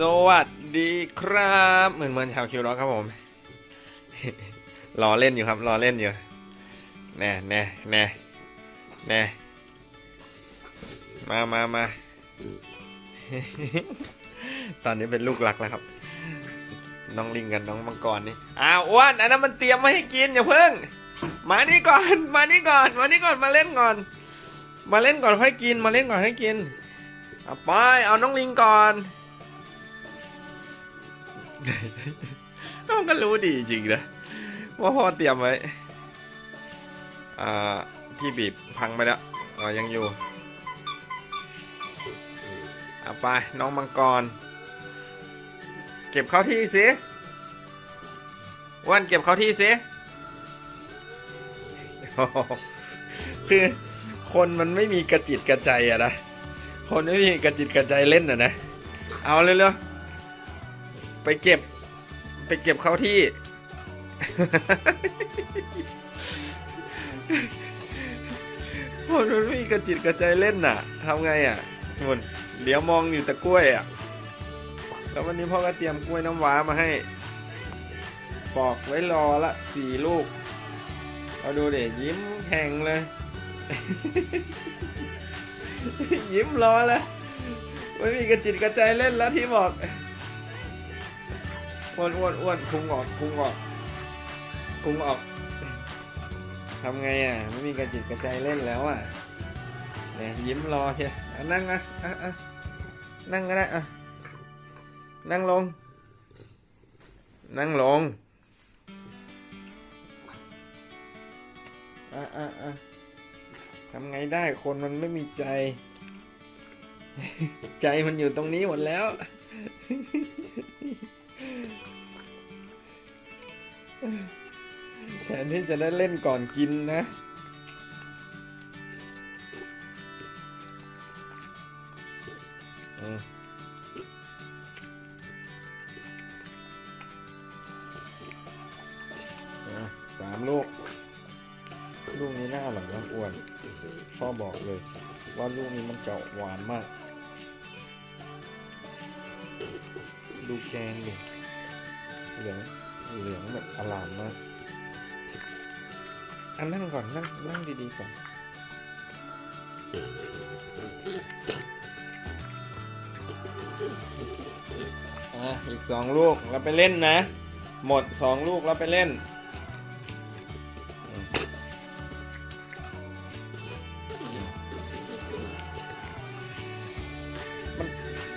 สวัสดีครับ เหมือนเหมือนชาวคิวร็อกครับผม รอเล่นอยู่ครับ รอเล่นอยู่แน่แน่แน่แน่มามามา ตอนนี้เป็นลูกรักแล้วครับ น้องลิงกับน้องมังกรนี่ อ้าวอ้วนอันนั้นมันเตรียมมาให้กินอย่าเพิ่ง มานี่ก่อน มานี่ก่อน มานี่ก่อน มาเล่นก่อน มาเล่นก่อนค่อยกิน มาเล่นก่อนค่อยกิน เอาไป เอาน้องลิงก่อน น้องก็รู้ดีจริงนะว่าพ่อเตรียมไว้อ่าที่บีบพังไปแล้วยังอยู่เอาไปน้องมังกร เก็บเข้าที่สิวันเก็บเข้าที่สิคือคนมันไม่มีกระจิตกระใจอะนะ คนไม่มีกระจิตกระใจเล่นอะนะ เอาเร็วๆ ไปเก็บ ไปเก็บเข้าที่คนมันไม่มีกระจิตกระใจเล่นน่ะทำไงอะสมุนเดี๋ยวมองอยู่แต่กล้วยอะ แล้ววันนี้พ่อก็เตรียมกล้วยน้ำว้ามาให้ ปอกไว้รอละสี่ลูกเอาดูเด็ยิ้มแข่งเลย ยิ้มรอแล้วไม่มีกระจิตกระใจเล่นแล้วที่บอก อ้วนอ้วนอ้วนพุงออกพุงออกพุงออกทำไงอะไม่มีกระจิตกระใจเล่นแล้วอะเนี่ยยิ้มรอเชียอะนั่งนะอะอะนั่งก็ได้อะนั่งลง นั่งลงอะอะอะทำไงได้คนมันไม่มีใจ ใจมันอยู่ตรงนี้หมดแล้ว แทนที่จะได้เล่นก่อนกินนะ สามลูก ลูกนี้น่าอร่อยมากอ้วน พ่อบอกเลย ว่าลูกนี้มันจะหวานมาก ดูแกงดิเหลือง เหลืองแบบอลามมากอันนั่งก่อนนั่งนั่งดีๆก่อนอะอีกสองลูกเราไปเล่นนะ หมดสองลูกเราไปเล่น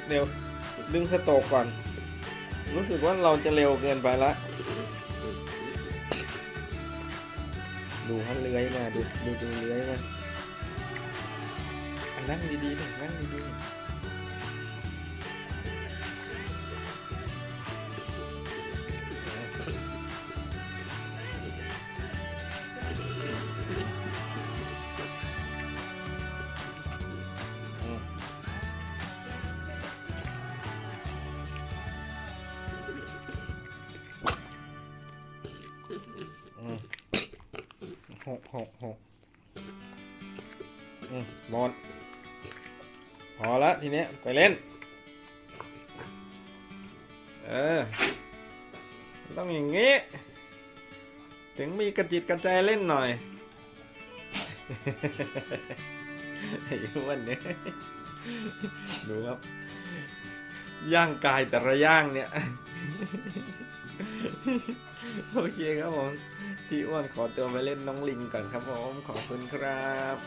เร็วดึงสโตกก่อน รู้สึกว่าเราจะเร็วเกินไปละ ดูฮันเลื้อยมาดูดูดูเลื้อยมานั่งดีๆดินั่งดีๆ กหกหกอืมหมดพอละทีเนี้ยไปเล่น เออ ต้องอย่างงี้ ถึงมีกระจิตกระใจเล่นหน่อยไอ้อ้วนเนี่ยดูครับ ย่างกายแต่ละย่างเนี่ย โอเคครับผมพี่อ้วนขอตัวไปเล่นน้องลิงก่อนครับผมขอบคุณครับ